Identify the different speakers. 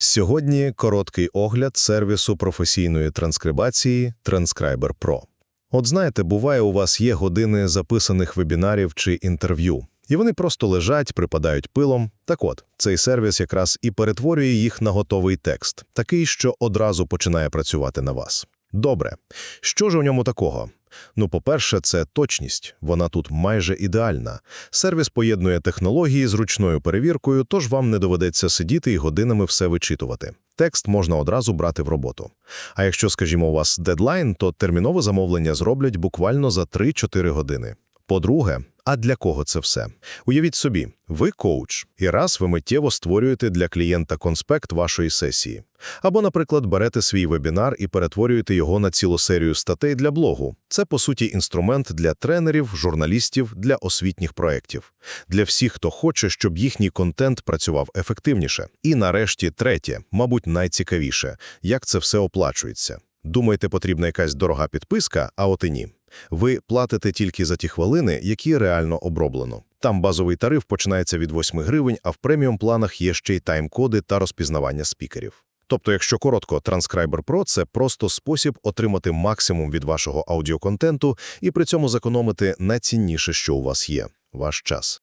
Speaker 1: Сьогодні короткий огляд сервісу професійної транскрибації Transcriber Pro. От знаєте, буває, у вас є години записаних вебінарів чи інтерв'ю, і вони просто лежать, припадають пилом. Так от, цей сервіс якраз і перетворює їх на готовий текст, такий, що одразу починає працювати на вас. Добре. Що ж у ньому такого? Ну, по-перше, це точність. Вона тут майже ідеальна. Сервіс поєднує технології з ручною перевіркою, тож вам не доведеться сидіти і годинами все вичитувати. Текст можна одразу брати в роботу. А якщо, скажімо, у вас дедлайн, то термінове замовлення зроблять буквально за 3-4 години. По-друге, а для кого це все? Уявіть собі, ви коуч, і раз ви миттєво створюєте для клієнта конспект вашої сесії. Або, наприклад, берете свій вебінар і перетворюєте його на цілу серію статей для блогу. Це, по суті, інструмент для тренерів, журналістів, для освітніх проєктів. Для всіх, хто хоче, щоб їхній контент працював ефективніше. І нарешті, третє, мабуть, найцікавіше – як це все оплачується. Думаєте, потрібна якась дорога підписка, а от і ні. Ви платите тільки за ті хвилини, які реально оброблено. Там базовий тариф починається від 8 гривень, а в преміум-планах є ще й тайм-коди та розпізнавання спікерів. Тобто, якщо коротко, Transcriber Pro – це просто спосіб отримати максимум від вашого аудіоконтенту і при цьому зекономити найцінніше, що у вас є – ваш час.